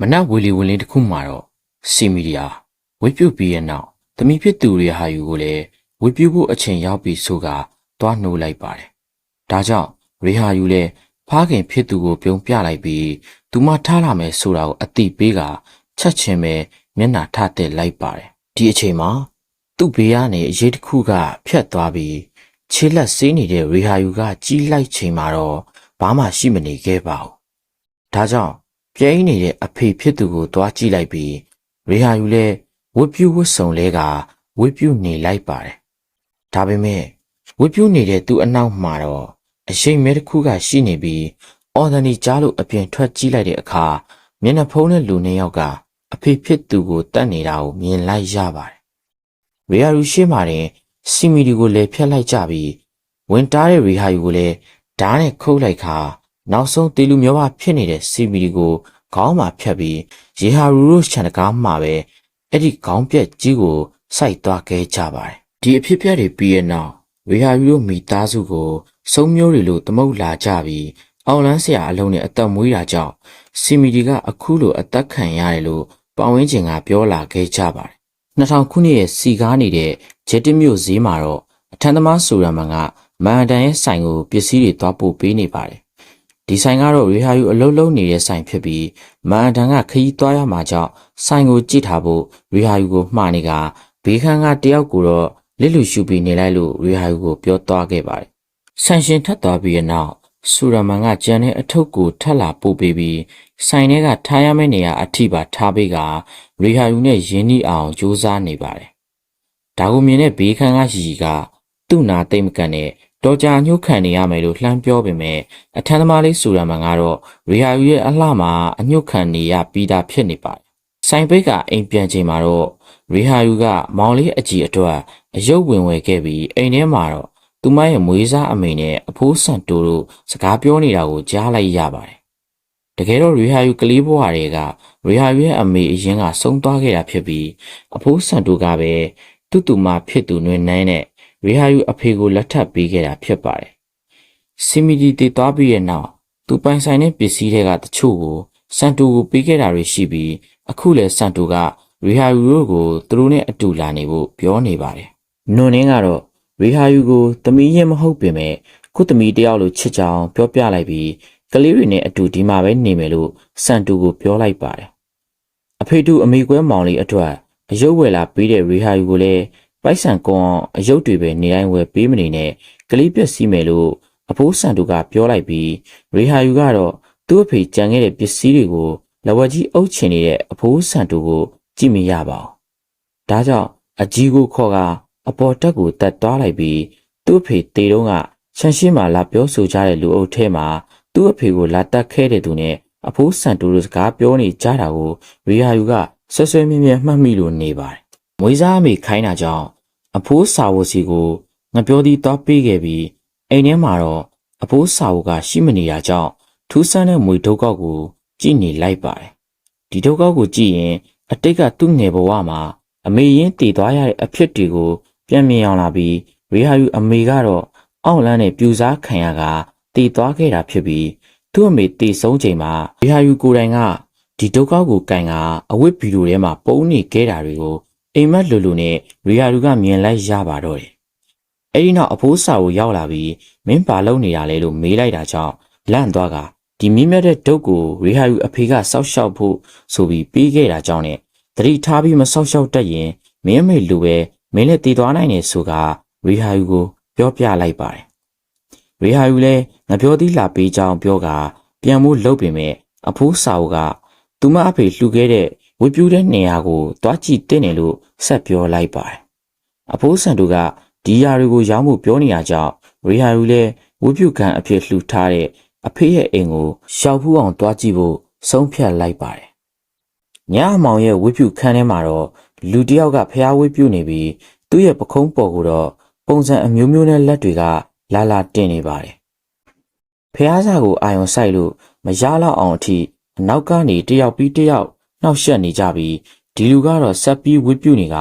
မနက်ဝီလီဝင်းလေးတစ်ခုမှတော့စီမီဒီယာဝေပြုတ်ပြီးရဲ့နောက်သမီးဖြစ်သူတွေဟာယူကိုလည်းဝေပြုတ်ဖို့အချိန်ရောက်ပြီဆိုကသွားနှိုးလိုက်ပါတယ်။ဒါကြောင့်ရေဟာယူလည်းဖားခင်ဖြစ်သူကိုပြုံးပြလိုက်ပြီးသူမထားလာမယ်ဆိုတာကိုအတိပေးကချက်ချင်းပဲမျက်နှာထတဲ့လိုက်ပါတယ်။ဒီအချိန်မှာသူ့ဘေးကနေအရေးတစ်ခုကဖြတ်သွားပြီးခြေလက်ဆေးနေတဲ့ရေဟာယူကကြီးလိုက်ချိန်မှာတော့ဘာမှရှိမနေခဲ့ပါဘူး။ဒါကြောင့် ပြိုင်နေတဲ့အဖေဖြစ်သူကိုတွားကြည့်လိုက်ပြီးရေဟာယူလဲဝတ်ပြူဝတ်စုံလဲကဝတ်ပြူနေလိုက်ပါတယ်။ဒါပေမဲ့ဝတ်ပြူနေတဲ့သူ့အနောက်မှာတော့အရှိန်မဲတစ်ခုကရှိနေပြီးအော်ဒနီကြားလို့အပြင်ထွက်ကြည့်လိုက်တဲ့အခါမျက်နှာဖုံးတဲ့လူနှစ်ယောက်ကအဖေဖြစ်သူကိုတတ်နေတာကိုမြင်လိုက်ရပါတယ်။ရေဟာယူရှေ့မှာတင်စီမီဒီကိုလည်းဖျက်လိုက်ကြပြီးဝင်တားတဲ့ရေဟာယူကိုလည်းဓာတ်နဲ့ခုတ်လိုက်ခါ နောက်ဆုံးတေလူမျိုးပါဖြစ်နေတဲ့စီမီဒီကိုခေါင်းမှာဖြတ်ပြီးရေဟာရူရိုချန်တကားမှာပဲအဲ့ဒီခေါင်းပြက်ကြီးကိုစိုက်သွားခဲ့ကြပါတယ်ဒီအဖြစ်ပြက်တွေပြီးရဲ့နောက်ရေဟာရူရိုမိသားစုကိုစုံမျိုးတွေလို့သမုတ်လာကြပြီးအောင်လန်းဆရာအလုံးနဲ့အသက်မွေးတာကြောင့်စီမီဒီကအခုလိုအသက်ခံရတယ်လို့ပဝင်းကျင်ကပြောလာခဲ့ကြပါတယ်2000ခုနှစ်ရဲ့စီကားနေတဲ့ဂျက်တစ်မြို့ဈေးမှာတော့အထံသမားဆိုရမန်ကမန်ဟန်တန်ရဲ့ဆိုင်ကိုပစ္စည်းတွေသွားပို့ပေးနေပါတယ် ဒီဆိုင်ကတော့ရေဟာယူအလုံးလုံးနေတဲ့ဆိုင်ဖြစ်ပြီးမန်အတန်ကခရီးသွားရမှာကြောင့်ဆိုင်ကိုကြည့်ထားဖို့ရေဟာယူကိုမှားနေကဘေးခန်းကတယောက်ကိုတော့လစ်လူရှူပြီးနေလိုက်လို့ရေဟာယူကိုပြောသွားခဲ့ပါတယ်။ဆန်ရှင်ထပ်သွားပြီးတဲ့နောက်ဆူရမန်ကကြံတဲ့အထုပ်ကိုထပ်လာပို့ပေးပြီးဆိုင်ထဲကထားရမယ့်နေရာအထိပါထားပေးကရေဟာယူနဲ့ရင်းနှီးအောင်ကြိုးစားနေပါတယ်။ဒါကိုမြင်တဲ့ဘေးခန်းကရီရီကသူ့နာသိမ့်မကန်နဲ့ တော်ကြာညှို့ခံနေရမယ်လို့လှမ်းပြောပေမဲ့အထမ်းသမားလေးဆိုရမှန်ကတော့ရီဟာယူရဲ့အလှမှာအညှို့ခံနေရပြီးသားဖြစ်နေပါတယ်။ဆိုင်ပိတ်ကအိမ်ပြန်ချိန်မှာတော့ရီဟာယူကမောင်လေးအကြီးအတွက်အယုတ်ဝင်ဝယ်ခဲ့ပြီးအိမ်ထဲမှာတော့သူမရဲ့မွေးစားအမေနဲ့အဖိုးဆန်တိုတို့စကားပြောနေတာကိုကြားလိုက်ရပါတယ်။တကယ်တော့ရီဟာယူကလေးဘွားတွေကရီဟာယူရဲ့အမေအရင်ကဆုံးသွားခဲ့တာဖြစ်ပြီးအဖိုးဆန်တိုကပဲသူ့တူမဖြစ်သူနှွေနှမ်းနဲ့ ရေဟာယူအဖေကိုလက်ထပ်ပေးခဲ့တာဖြစ်ပါတယ်။စီမီဒီတည်သွားပြီးရဲ့နောက်သူပိုင်ဆိုင်တဲ့ပစ္စည်းတွေကတချို့ကိုစန်တူကိုပေးခဲ့တာတွေရှိပြီးအခုလည်းစန်တူကရေဟာယူတို့ကိုသူတို့နဲ့အတူလာနေဖို့ပြောနေပါတယ်။နွန်နင်းကတော့ရေဟာယူကိုသမီးရင်မဟုတ်ပင်မဲ့ခုသမီးတယောက်လိုချစ်ကြောင်ပြောပြလိုက်ပြီးကလေးတွေနဲ့အတူဒီမှာပဲနေမယ်လို့စန်တူကိုပြောလိုက်ပါတယ်။အဖေတူအမေကွဲမောင်လေးအတွက်အယုတ်ဝယ်လာပေးတဲ့ရေဟာယူကိုလည်း ပိုက်ဆံကွန်အောင်အယုတ်တွေပဲနေတိုင်းဝယ်ပေးမနေနဲ့ကလေးပြက်စီးမယ်လို့အဖိုးဆန်တူကပြောလိုက်ပြီးရေဟာယူကတော့သူ့အဖေကြံခဲ့တဲ့ပစ္စည်းတွေကိုလဝကြီးအုပ်ချင်နေတဲ့အဖိုးဆန်တူကိုကြည့်မရပါဘူး။ဒါကြောင့်အကြီးကိုခေါ်ကအပေါ်တက်ကိုတက်သွားလိုက်ပြီးသူ့အဖေတေတုံးကရှန်ရှင်းမှလာပြောဆိုကြတဲ့လူအုပ်ထဲမှာသူ့အဖေကိုလာတက်ခဲ့တဲ့သူနဲ့အဖိုးဆန်တူတို့စကားပြောနေကြတာကိုရေဟာယူကဆွဆွဲမြဲမြဲမှတ်မိလို့နေပါတယ်။မွေးစားမိခိုင်းတာကြောင့် အဖိုးစာဝစီကိုငပြောသည်သွားပေးခဲ့ပြီးအိမ်ထဲမှာတော့အဖိုးစာဝကရှိမနေတာကြောင့်ထူးဆန်းတဲ့မွေဒုက္ခကိုကြည်နေလိုက်ပါတယ်ဒီဒုက္ခကိုကြည့်ရင် အတိတ်ကသူ့ငယ်ဘဝမှာအမေရင်းတည်သွားရတဲ့အဖြစ်တွေကိုပြန်မြင်အောင်လာပြီးရေဟာယူအမေကတော့အောက်လန်းနဲ့ပြူစားခံရကတည်သွားခဲ့တာဖြစ်ပြီးသူ့အမေတည်ဆုံးချိန်မှာရေဟာယူကိုယ်တိုင်ကဒီဒုက္ခကိုကင်ကအဝတ်ဗီဒီယိုထဲမှာပုံနေခဲ့တာတွေကို အိမ်မက်လူလူနဲ့ရီယာလူကမြင်လိုက်ရပါတော့တယ်။အဲဒီနောက်အဖိုးစာကိုရောက်လာပြီးမင်းပါလုံနေတာလဲလို့မေးလိုက်တာကြောင့်လန့်သွားကဒီမိမြတ်တဲ့ဒုတ်ကိုရီဟာယူအဖေကစောက်ရှောက်ဖို့ဆိုပြီးပြီးခဲ့တာကြောင့်နဲ့တတိထားပြီးမစောက်ရှောက်တတ်ရင်မင်းမေလူပဲမင်းလည်းတည်သွားနိုင်တယ်ဆိုကရီဟာယူကိုပြောပြလိုက်ပါတယ်။ရီဟာယူလည်းငပြောသီးလာပေးကြောင်းပြောကပြန်မို့လှုပ်ပေမဲ့အဖိုးစာအုပ်ကသူမအဖေလှူခဲ့တဲ့ ဝေပြူးတဲ့နေရာကိုတွားကြည့်တဲ့နေလို့ဆက်ပြောလိုက်ပါတယ်။အဖိုးဆန်တို့ကဒီယာတွေကိုရောင်းဖို့ပြောနေရကြောင်းရီဟာယူလည်းဝေပြူးကန်အဖြစ်လှူထားတဲ့အဖေရဲ့အိမ်ကိုရှောက်ဖူးအောင်တွားကြည့်ဖို့ဆုံးဖြတ်လိုက်ပါတယ်။ညအမောင်ရဲ့ဝေပြူးခန်းထဲမှာတော့လူတယောက်ကဖျားဝေပြူးနေပြီးသူ့ရဲ့ပခုံးပေါ်ကိုတော့ပုံစံအမျိုးမျိုးနဲ့လက်တွေကလာလာတင်နေပါတယ်။ဖျားစာကိုအာယုံဆိုင်လို့မရလောက်အောင်အထိအနောက်ကနေတယောက်ပြီးတယောက် နှောက်ယှက်နေကြပြီးဒီလူကတော့ဆက်ပြီးဝစ်ပြူနေက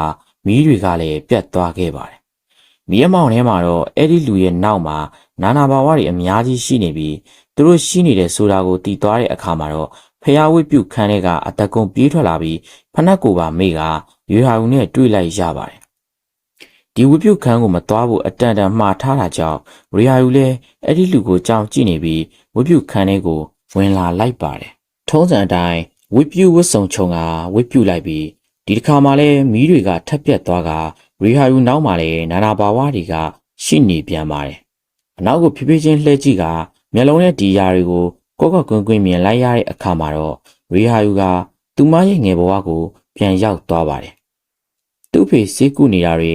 မီးတွေကလည်းပြတ်သွားခဲ့ပါတယ်။မီးအမောင်ထဲမှာတော့အဲ့ဒီလူရဲ့နောက်မှာနာနာဘာဝတွေအများကြီးရှိနေပြီးသူတို့ရှိနေတဲ့ဆိုတာကိုတည်သွားတဲ့အခါမှာတော့ဖဖျားဝိပြုတ်ခန်းထဲကအတကုံပြေးထွက်လာပြီးဖနက်ကိုပါမေ့ကရွေဟာဦးနဲ့တွေ့လိုက်ရပါတယ်ဒီဝိပြုတ်ခန်းကိုမသွားဖို့အတန်တန်မှားထားတာကြောင့်ရွေဟာဦးလည်းအဲ့ဒီလူကိုကြောင်ကြည့်နေပြီးဝိပြုတ်ခန်းထဲကိုဝင်လာလိုက်ပါတယ်ထုံးစံအတိုင်း ဝိပြုတ်ဝတ်စုံချုံကဝိပြုတ်လိုက်ပြီးဒီတစ်ခါမှလည်းမီးတွေကထက်ပြက်သွားကရီဟာယူနောက်မှလည်းနာနာဘာဝတွေကရှိနေပြန်ပါတယ်အနောက်ကိုဖြည်းဖြည်းချင်းလှည့်ကြည့်ကမျက်လုံးနဲ့ဒီယာတွေကိုကော့ကော့ကွင်းကွင်းမြင်လိုက်ရတဲ့အခါမှာတော့ရီဟာယူကသူမရဲ့ငယ်ဘဝကို ပြန်ရောက်သွားပါတယ်သူ့ဖေစေးကူနေတာတွေ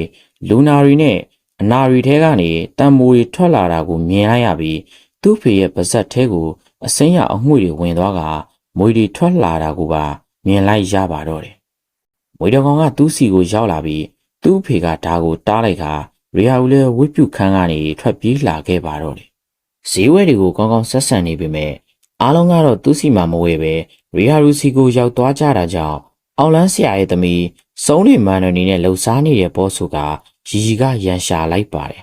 လူနာတွေနဲ့အနာတွေထဲကနေတံမိုးတွေထွက်လာတာကိုမြင်လိုက်ရပြီးသူ့ဖေရဲ့ပါဇက်ထဲကိုအစင်းရအငွေ့တွေဝင်သွားက မွေတွေထွက်လာတာကိုပါမြင်လိုက်ရပါတော့တယ်မွေတကောင်ကသူ့စီကိုရောက်လာပြီးသူ့ဖေကဓာကိုတားလိုက်ကရီယာဦးလည်းဝိပုခန်းကနေထွက်ပြေးလာခဲ့ပါတော့တယ်ဈေးဝဲတွေကိုကောင်းကောင်းဆက်ဆံနေပေမဲ့အားလုံးကတော့သူ့စီမှာမဝဲပဲရီယာရူစီကိုရောက်သွားကြတာကြောင့်အောင်လန်းဆရာရဲ့သမီးစုံးနေမန်နနီနဲ့လှူစားနေတဲ့ဘောဆိုကရီရီကရန်ရှာလိုက်ပါတယ်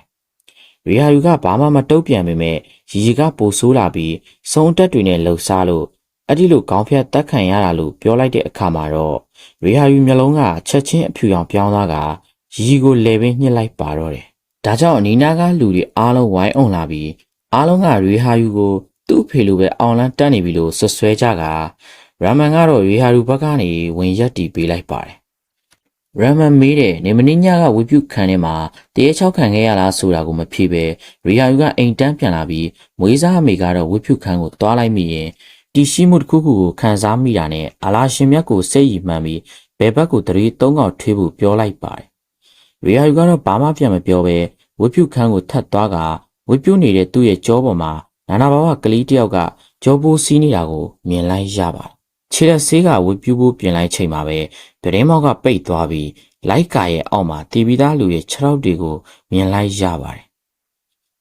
ရီယာယူကဘာမှမတုတ်ပြန်ပေမဲ့ရီရီကပိုဆိုးလာပြီးစုံတက်တွေနဲ့လှူစားလို့ အဲ့ဒီလိုခေါင်းဖြတ်တက်ခံရတာလို့ပြောလိုက်တဲ့အခါမှာတော့ရီယာယူမျိုးလုံးကချက်ချင်းအဖြူရောင်ပြောင်းသွားကရီရီကိုလဲပင်ညှစ်လိုက်ပါတော့တယ်ဒါကြောင့်အနီနာကလူတွေအားလုံးဝိုင်းအောင်လာပြီးအားလုံးကရီဟာယူကိုသူ့အဖေလိုပဲအောင်လန်းတက်နေပြီလို့ဆွဆွဲကြကရာမန်ကတော့ရီဟာယူဘက်ကနေဝင်ရက်တီပေးလိုက်ပါတယ်ရမန်မေးတယ်နေမင်းညကဝေပြုတ်ခံထဲမှာတရေချောက်ခံခဲ့ရလားဆိုတာကိုမဖြေပဲရီယာယူကအိမ်တန်းပြန်လာပြီးမွေးစားအမေကတော့ဝေပြုတ်ခံကိုတွားလိုက်မိရင် တီရှိမှုတစ်ခုခုကိုခံစားမိတာနဲ့အလားရှင်မြတ်ကိုစိတ်ရည်မှန်ပြီးဘယ်ဘက်ကိုတရေသုံးកောက်ထွေးဖို့ပြောလိုက်ပါတယ်ရီယာယူကတော့ဘာမှပြန်မပြောပဲဝေပြုတ်ခန်းကိုထတ်သွားကဝေပြုတ်နေတဲ့သူ့ရဲ့ကြောပေါ်မှာနာနာဘာဝကလေးတယောက်ကကြောပိုးစီးနေတာကိုမြင်လိုက်ရပါတယ်ခြေလက်ဆေးကဝေပြုတ်ဖို့ပြင်လိုက်ချိန်မှာပဲပြတင်းမောက်ကပိတ်သွားပြီးလိုက်ကာရဲ့အောက်မှာတီဗီသားလူရဲ့ခြေထောက်တွေကိုမြင်လိုက်ရပါတယ်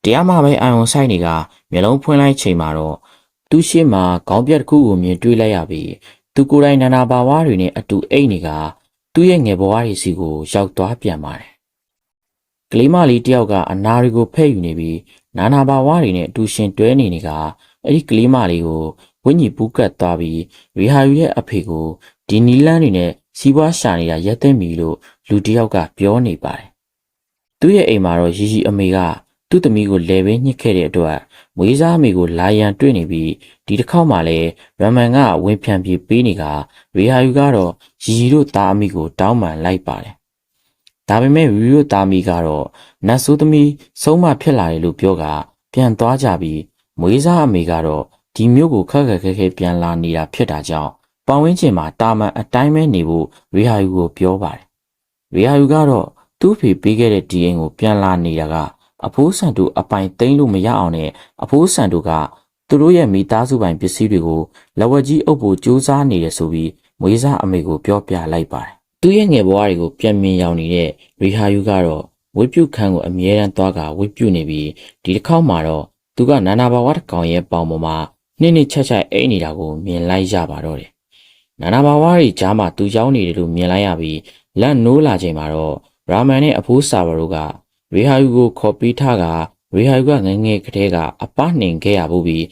တရားမှပဲအာယုံဆိုင်တွေကမျက်လုံးဖွင့်လိုက်ချိန်မှာတော့ သူ့ရှေ့မှာခေါင်းပြက်တစ်ခုကိုမြင်တွေ့လိုက်ရပြီးသူကိုယ်တိုင်နာနာဘာဝတွေနဲ့အတူအိတ်နေကသူ့ရဲ့ငယ်ဘဝတွေစီကိုရောက်သွားပြန်ပါတယ်ကလေးမလေးတယောက်ကအနာတွေကိုဖဲ့ယူနေပြီးနာနာဘာဝတွေနဲ့အတူရှင်တွဲနေနေကအဲ့ဒီကလေးမလေးကိုဝင်းကြီးပူးကတ်သွားပြီးရီဟာယူရဲ့အဖေကိုဒီနီလန်းတွေနဲ့စီးပွားရှာနေတာရက်သိမ့်ပြီလို့လူတယောက်ကပြောနေပါတယ်။သူ့ရဲ့အိမ်မှာတော့ရီရီအမေက သူ့သမီးကိုလဲပေးညှစ်ခဲ့တဲ့အတွက်မွေးစားအမေကိုလာရန်တွေ့နေပြီးဒီတစ်ခေါက်မှလည်းရမန်ကဝင်ဖြန့်ပြေးပေးနေကရီဟာယူကတော့ရီရီတို့သားအမိကိုတောင်းပန်လိုက်ပါတယ်။ဒါပေမဲ့ရီရီတို့သားအမိကတော့နတ်ဆိုးသမီးဆုံးမဖြစ်လာတယ်လို့ပြောကပြန်သွားကြပြီးမွေးစားအမေကတော့ဒီမျိုးကိုခက်ခက်ခဲခဲပြန်လာနေတာဖြစ်တာကြောင့်ပတ်ဝန်းကျင်မှာတာမန်အတိုင်းပဲနေဖို့ရီဟာယူကိုပြောပါတယ်။ရီဟာယူကတော့သူ့ဖေပေးခဲ့တဲ့ဒီအိမ်ကိုပြန်လာနေတာက အဖိုးဆန်တို့အပိုင်သိမ်းလို့မရအောင်နဲ့အဖိုးဆန်တို့ကသူတို့ရဲ့မိသားစုပိုင်ပစ္စည်းတွေကိုလက်ဝက်ကြီးအုပ်ဖို့ကြိုးစားနေတယ်ဆိုပြီးမွေးစားအမေကိုပြောပြလိုက်ပါတယ်။သူ့ရဲ့ငယ်ဘဝတွေကိုပြန်မြင်ရောက်နေတဲ့ရီဟာယူကတော့ဝိပြုတ်ခန်းကိုအမြဲတမ်းသွားကဝိပြုတ်နေပြီးဒီတစ်ခေါက်မှာတော့သူကနာနာဘာဝတစ်ကောင်ရဲ့ပေါင်ပေါ်မှာနှိမ့်နှိမ့်ချက်ချက်အိတ်နေတာကိုမြင်လိုက်ရပါတော့တယ်။နာနာဘာဝတွေကြားမှာသူရောက်နေတယ်လို့မြင်လိုက်ရပြီးလက်နိုးလာချိန်မှာတော့ရာမန်နဲ့အဖိုးဆာဘတို့က ရေဟာယူကိုခေါ်ပေးထားကရေဟာယူကငငယ်ကလေးကအပနှင်ခဲ့ရဖို့ပြီး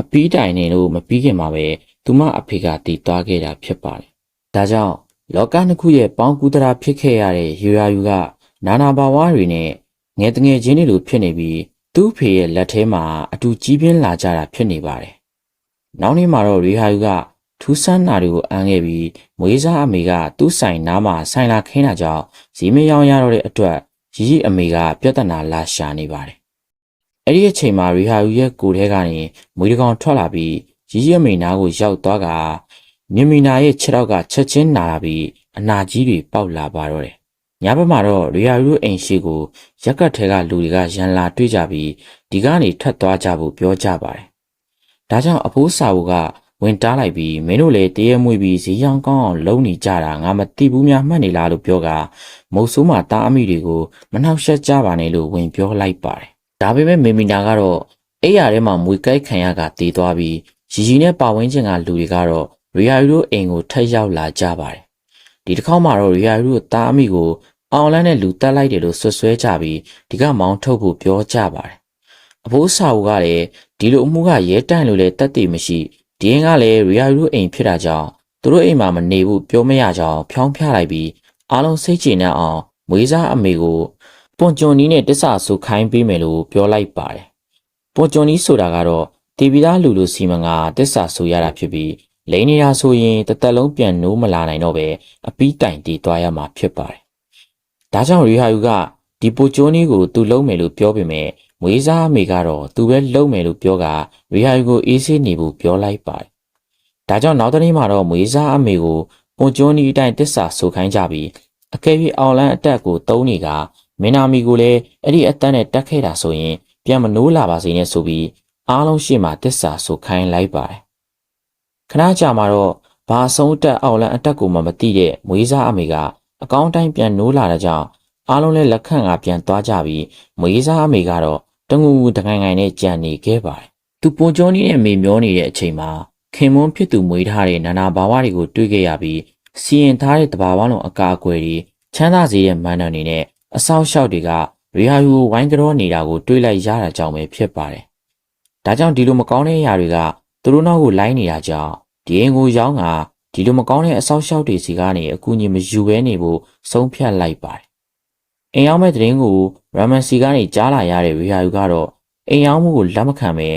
အပီးတိုင်နေလို့မပြီးခင်မှာပဲသူမအဖေကတည်သွားခဲ့တာဖြစ်ပါတယ်။ဒါကြောင့်လောကနှစ်ခုရဲ့ပေါင်းကူတရာဖြစ်ခဲ့ရတဲ့ရေဟာယူကနာနာဘာဝတွေနဲ့ငယ်တငယ်ချင်းတွေလိုဖြစ်နေပြီးသူ့ဖေရဲ့လက်ထဲမှာအတူကြီးပြင်းလာကြတာဖြစ်နေပါတယ်။နောက်နေ့မှာတော့ရေဟာယူကထူးဆန်းနာတွေကိုအမ်းခဲ့ပြီးမွေးစားအမေကသူ့ဆိုင်နားမှာဆိုင်လာခင်းတာကြောင့်ဇီမရောင်ရတော့တဲ့အတွက် ရီရီအမေကပြဿနာလာရှာနေပါတယ်။အဲ့ဒီအချိန်မှာရီဟာယူရဲ့ကိုယ်ထဲကနေမွေးတကောင်ထွက်လာပြီးရီရီအမေနားကိုရောက်သွားကမြမီနာရဲ့ခြေထောက်ကချက်ချင်းနာလာပြီးအနာကြီးတွေပေါက်လာပါတော့တယ်။ညဘက်မှာတော့ရီယာယူအိမ်ရှိကိုရက်ကတ်ထဲကလူတွေကရန်လာတွေ့ကြပြီးဒီကနေထွက်သွားကြဖို့ပြောကြပါတယ်။ဒါကြောင့်အဖိုးစာဝက ဝင်တားလိုက်ပြီးမင်းတို့လည်းတရေမွေပြီးဈေးရောင်းကောင်းအောင်လုံနေကြတာငါမသိဘူးများမှတ်နေလားလို့ပြောကမုတ်ဆိုးမှတားအမိတွေကိုမနှောက်ယှက်ကြပါနဲ့လို့ဝင်ပြောလိုက်ပါတယ်။ဒါပေမဲ့မေမီနာကတော့အိယာထဲမှာမွေကိုက်ခံရကတည်သွားပြီးရီရီနဲ့ပါဝင်းချင်းကလူတွေကတော့ရီယာယူတို့အိမ်ကိုထက်ရောက်လာကြပါတယ်။ဒီတစ်ခေါက်မှာတော့ရီယာယူတို့တားအမိကိုအောင်လန်းနဲ့လူတက်လိုက်တယ်လို့ဆွဆွဲကြပြီးဒီကမောင်းထုတ်ဖို့ပြောကြပါတယ်။အဖိုးစာအုပ်ကလည်းဒီလိုအမှုကရဲတန့်လို့လည်းတက်တည်မရှိ ဒီဒီရင်ကလည်းရီယာယူတို့အိမ်ဖြစ်တာကြောင့်သူတို့အိမ်မှာမနေဘူးပြောမရကြောင်းဖြောင်းဖျလိုက်ပြီးအားလုံးစိတ်ချနှံ့အောင်မွေးစားအမေကိုပွန်ဂျွန်နီနဲ့တစ္ဆာဆူခိုင်းပေးမယ်လို့ပြောလိုက်ပါတယ်ပွန်ဂျွန်နီဆိုတာကတော့တီဗီသားလူလူစီမံကတစ္ဆာဆူရတာဖြစ်ပြီးလိန်နေတာဆိုရင်တစ်သက်လုံးပြန်နိုးမလာနိုင်တော့ပဲအပီးတိုင်တီးသွားရမှာဖြစ်ပါတယ်ဒါကြောင့်ရီဟာယူကဒီပိုဂျွန်နီကိုသူလုံးမယ်လို့ပြောပေမဲ့ မွေးစားအမေကတော့သူပဲလုံးမယ်လို့ပြောကရီဟာယူကိုအေးဆေးနေဖို့ပြောလိုက်ပါတယ်ဒါကြောင့်နောက်တနေ့မှာတော့မွေးစားအမေကိုပွန်ဂျွန်နီအတိုင်းတစ္ဆာဆူခိုင်းကြပြီးအကယ်၍အောင်လန်းအတက်ကိုတုံးနေကမင်းနာမီကိုလည်းအဲ့ဒီအတန်းနဲ့တက်ခဲ့တာဆိုရင်ပြန်မနိုးလာပါစေနဲ့ဆိုပြီးအားလုံးရှေ့မှာတစ္ဆာဆိုခိုင်းလိုက်ပါတယ်ခဏကြာမှာတော့ဘာဆုံးအတက်အောင်လန်းအတက်ကိုမှမသိတဲ့မွေးစားအမေကအကောင်းတိုင်းပြန်နိုးလာတဲ့ကြောင့် အားလုံးလည်းလက်ခန့်ကပြန်သွားကြပြီးမွေးစားအမေကတော့တငူငူတငိုင်ငိုင်နဲ့ကြံနေခဲ့ပါတယ်သူပွန်ကျော်နီးနဲ့မေမျောနေတဲ့အချိန်မှာခင်မွန်းဖြစ်သူမွေးထားတဲ့နာနာဘာဝတွေကိုတွေ့ခဲ့ရပြီးစီရင်ထားတဲ့တဘာဝလုံးအကာအကွယ်တွေချမ်းသာစေတဲ့မန်နယ်တွေနဲ့အဆောက်အအုံတွေကရီဟာယူဝိုင်းကြောနေတာကိုတွေးလိုက်ရတာကြောင့်ပဲဖြစ်ပါတယ်။ဒါကြောင့်ဒီလိုမကောင်းတဲ့အရာတွေကသူတို့နောက်ကိုလိုက်နေတာကြောင့်ဒီအင်ကိုရောင်းကဒီလိုမကောင်းတဲ့အဆောက်အအုံတွေစီကနေအကူအညီမယူဘဲနေဖို့ဆုံးဖြတ်လိုက်ပါတယ်။ အိမ်ရောက်မဲ့တဲ့ရင်ကိုရမန်စီကနေကြားလာရတဲ့ရီဟာယူကတော့အိမ်ရောက်မှုကိုလက်မခံပဲ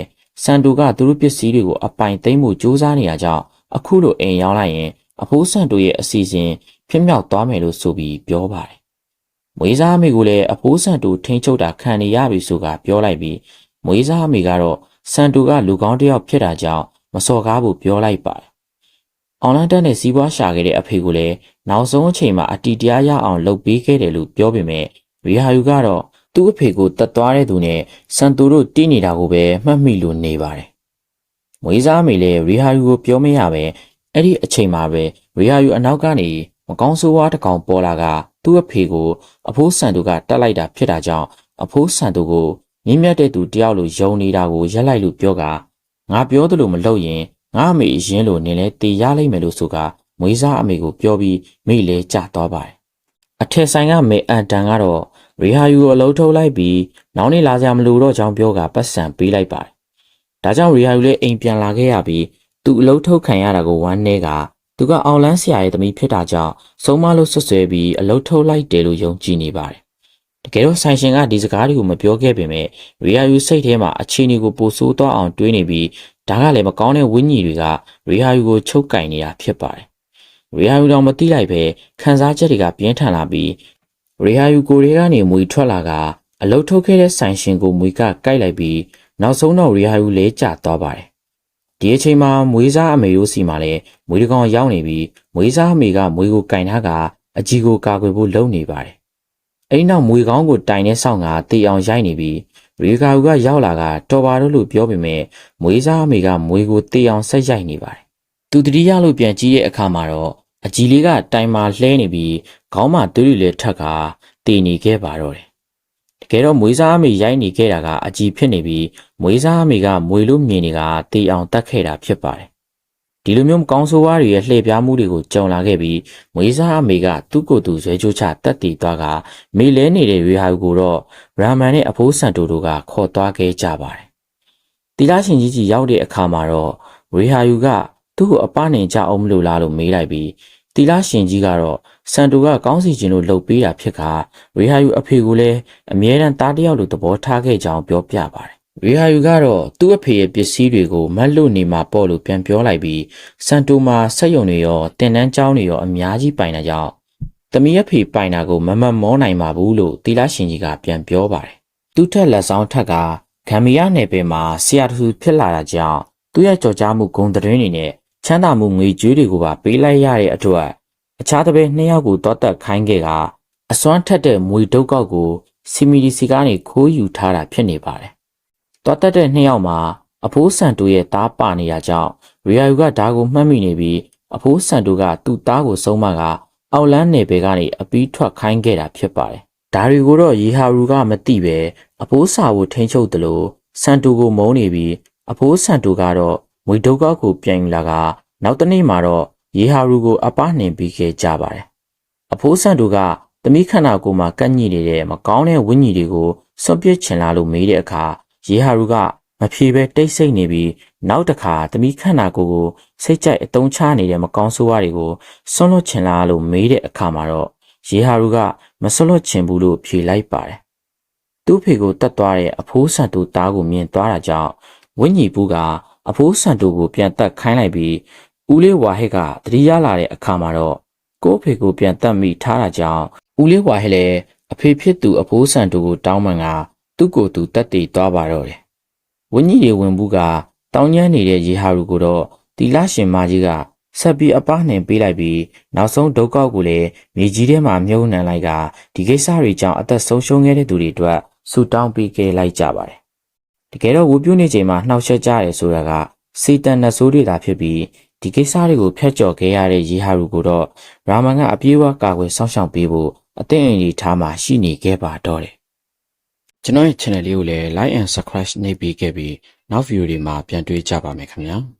စန်တူကသူတို့ပစ္စည်းတွေကိုအပိုင်သိမ်းမှုစူးစမ်းနေတာကြောင့်အခုလိုအိမ်ရောက်လိုက်ရင်အဖိုးဆန်တို့ရဲ့အစီအစဉ်ဖြစ်မြောက်သွားမယ်လို့ဆိုပြီးပြောပါတယ်။မွေးစားအမေကလည်းအဖိုးဆန်တို့ထိန်းချုပ်တာခံနေရပြီဆိုကပြောလိုက်ပြီးမွေးစားအမေကတော့ဆန်တူကလူကောင်းတစ်ယောက်ဖြစ်တာကြောင့်မစော်ကားဖို့ပြောလိုက်ပါတယ်။ အောင်လန်းတက်နဲ့စီးပွားရှာခဲ့တဲ့အဖေကလည်းနောက်ဆုံးအချိန်မှာအတီတရားရအောင်လုပ်ပေးခဲ့တယ်လို့ပြောပေမဲ့ရီဟာယူကတော့သူ့အဖေကိုတတ်သွားတဲ့သူနဲ့ဆန်တူတို့တီးနေတာကိုပဲမှတ်မိလို့နေပါတယ်။မွေးစားအမေလည်းရီဟာယူကိုပြောမရပဲအဲ့ဒီအချိန်မှာပဲရီယာယူအနောက်ကနေမကောင်းဆိုးဝါးတစ်ကောင်ပေါ်လာကသူ့အဖေကိုအဖိုးဆန်သူကတက်လိုက်တာဖြစ်တာကြောင့်အဖိုးဆန်သူကိုမြင့်မြတ်တဲ့သူတယောက်လိုယုံနေတာကိုရက်လိုက်လို့ပြောကငါပြောသလိုမလုပ်ရင် ငါအမေအရင်လိုနင်လဲတေရလိုက်မယ်လို့ဆိုကမွေးစားအမေကိုပြောပြီးမိလဲကြသွားပါတယ်အထက်ဆိုင်ကမေအန်တန်ကတော့ရီဟာယူကိုအလုံးထုတ်လိုက်ပြီးနောက်နေ့လာကြမလို့တော့ကြောင်းပြောကပတ်စံပေးလိုက်ပါတယ်ဒါကြောင့်ရီဟာယူလည်းအိမ်ပြန်လာခဲ့ရပြီးသူအလုံးထုတ်ခံရတာကိုဝမ်းနည်းကသူကအောင်လန်းဆရာရဲ့သမီးဖြစ်တာကြောင့်ဆုံးမလို့ဆွဆွဲပြီးအလုံးထုတ်လိုက်တယ်လို့ယုံကြည်နေပါတယ်။တကယ်တော့ဆိုင်ရှင်ကဒီစကားတွေကိုမပြောခဲ့ပေမဲ့ရီယာယူစိတ်ထဲမှာအခြေအနေကိုပိုဆိုးသွားအောင်တွေးနေပြီး ဒါကလည်းမကောင်းတဲ့ဝိညာဉ်တွေကရီယာယူကိုချုပ်ကင်နေတာဖြစ်ပါတယ်။ရီယာယူတော့မသိလိုက်ပဲခံစားချက်တွေကပြင်းထန်လာပြီးရီယာယူကိုရီကနေမွေထွက်လာကအလုတ်ထုတ်ခဲ့တဲ့ဆိုင်ရှင်ကိုမွေကကိုက်လိုက်ပြီးနောက်ဆုံးတော့ရီယာယူလဲကျသွားပါတယ်ဒီအချိန်မှာမွေးစားအမေတို့စီမှာလည်းမွေးတကောင်ရောက်နေပြီးမွေးစားအမေကမွေးကိုကင်ထားကအကြီးကိုကာကွယ်ဖို့လုပ်နေပါတယ်။အဲဒီနောက်မွေကောင်းကိုတိုင်တဲ့ဆောင်ကတေအောင်ရိုက်နေပြီး ရီကာကူကရောက်လာကတော်ပါတော့လို့ပြောပေမဲ့မွေးစားအမေကမွေကိုတေအောင်ဆက်ရိုက်နေပါတယ်။သူတတိယလို့ပြန်ကြည့်တဲ့အခါမှာတော့အကြီးလေးကတိုင်မာလှဲနေပြီးခေါင်းမှာသွေးတွေလည်းထက်ကတေနေခဲ့ပါတော့တယ်ကယ်တော့မွေးစားအမေရိုက်နေခဲ့တာကအကြည်ဖြစ်နေပြီးမွေးစားအမေကမွေလို့မြင်နေတာတေအောင်တတ်ခဲ့တာဖြစ်ပါတယ်။ ဒီလိုမျိုးမကောင်းဆိုးဝါးတွေရဲ့လှည့်ပြားမှုတွေကိုကြုံလာခဲ့ပြီးမွေးစားအမေကသူ့ကိုယ်သူဇွဲချိုးချတက်တည်သွားကမေလဲနေတဲ့ရွေဟာကိုတော့ရာမန်နဲ့အဖိုးဆန်တိုတို့ကခေါ်သွားခဲ့ကြပါတယ်။တီလာရှင်ကြီးကြီးရောက်တဲ့အခါမှာတော့ရေဟာယူကသူ့ကိုအပနေကြအောင်မလို့လားလို့မေးလိုက်ပြီးတီလာရှင်ကြီးကတော့စန်တိုကကောင်းစီခြင်းလို့လှုပ်ပေးတာဖြစ်ခါရီဟာယူအဖေကိုလည်းအမြဲတမ်းတားတယောက်လိုသဘောထားခဲ့ကြောင်းပြောပြပါတယ် ရီဟာယူကတော့သူ့အဖေရဲ့ပစ္စည်းတွေကိုမတ်လို့နေမှာပေါ့လို့ပြန်ပြောလိုက်ပြီးစန်တိုမှာဆက်ယုံတွေရောတင်တန်းကျောင်းတွေရောအများကြီးပိုင်တာကြောင့်သမီးအဖေပိုင်တာကိုမမတ်မောနိုင်ပါဘူးလို့တီလာရှင်ကြီးကပြန်ပြောပါတယ်သူ့ထက်လက်ဆောင်ထက်ကဂမ်ဘီယာနယ်ပယ်မှာဆရာတူဖြစ်လာတာကြောင့်သူ့ရဲ့ကြော်ကြားမှုဂုံတရင်တွေနဲ့ချမ်းသာမှုငွေကြေးတွေကိုပါပေးလိုက်ရတဲ့အတွက်အခြားတစ်ပည့်နှစ်ယောက်ကိုတောတက်ခိုင်းခဲ့ကအစွမ်းထက်တဲ့မွေဒုတ်ကောက်ကိုစီမီဒီစီကနေခိုးယူထားတာဖြစ်နေပါတယ်။ တောတက်တဲ့နှစ်ယောက်မှာအဖိုးဆန်တူရဲ့သားပါနေရကြောင်းရီယာယူကဓာကိုမှတ်မိနေပြီးအဖိုးဆန်တူကသူ့သားကိုဆုံးမကအောက်လန်းနယ်ပယ်ကနေအပီးထွက်ခိုင်းခဲ့တာဖြစ်ပါတယ်။ဒါတွေကိုတော့ရီဟာရူကမသိပဲအဖိုးစာကိုထိန်းချုပ်တယ်လို့ဆန်တူကိုမုန်းနေပြီးအဖိုးဆန်တူကတော့မွေဒုတ်ကောက်ကိုပြန်လာကနောက်တနေ့မှာတော့ရေဟာရူကိုအပနှင်ပြီးခဲ့ကြပါတယ်။အဖိုးဆန်တို့ကသမီးခန္ဓာကိုယ်မှာကန့်ညိနေတဲ့မကောင်းတဲ့ဝိညာဉ်တွေကိုစွန့်ပစ်ချင်လာလို့မေးတဲ့အခါ ရေဟာရူကမဖြေပဲတိတ်ဆိတ်နေပြီးနောက်တစ်ခါသမီးခန္ဓာကိုယ်ကိုစိတ်ကြိုက်အတုံးချနေတဲ့မကောင်းဆိုးဝါးတွေကိုဆွန့်လွတ်ချင်လားလို့မေးတဲ့အခါမှာတော့ရေဟာရူကမဆွန့်လွတ်ချင်ဘူးလို့ဖြေလိုက်ပါတယ်။သူ့ဖေကိုတတ်သွားတဲ့အဖိုးဆန်တူသားကိုမြင်သွားတာကြောင့်ဝင်းကြီးဘူးကအဖိုးဆန်တူကိုပြန်တက်ခိုင်းလိုက်ပြီးဦးလေးဝါဟစ်ကတတိယလာတဲ့အခါမှာတော့ကို့ဖေကိုပြန်တက်မိထားတာကြောင့်ဦးလေးဝါဟစ်လည်းအဖေဖြစ်သူအဖိုးဆန်တူကိုတောင်းပန်က သူ့ကိုယ်သူတက်တည်သွားပါတော့တယ်။ဝင်းကြီးရေဝင်ဘူးကတောင်းကျမ်းနေတဲ့ရေဟာရူကိုတော့တီလာရှင်မကြီးကဆက်ပြီးအပားနှင်ပေးလိုက်ပြီးနောက်ဆုံးဒုက္ခကိုလည်းမြေကြီးထဲမှာမြုပ်နှံလိုက်ကဒီကိစ္စတွေကြောင့်အသက်ဆုံးရှုံးခဲ့တဲ့သူတွေအတွက်ဆူတောင်းပေးခဲ့လိုက်ကြပါတယ်။တကယ်တော့ဝူပြိုးနေချိန်မှာနှောက်ယှက်ကြရဲဆိုတာကစေတန်နှဆိုးတွေသာဖြစ်ပြီးဒီကိစ္စတွေကိုဖျက်ကျော်ခဲ့ရတဲ့ရေဟာရူကိုတော့ရာမန်ကအပြေးအဝကာကွယ်စောင့်ရှောက်ပေးဖို့အသင့်အင်ထားမှရှိနေခဲ့ပါတော့တယ်။ ကျွန်တော်ရဲ့ channel လေးကိုလည်း like and subscribe နှိပ်ပေးခဲ့ပြီးနောက် video တွေမှာပြန်တွေ့ကြပါမယ်ခင်ဗျာ။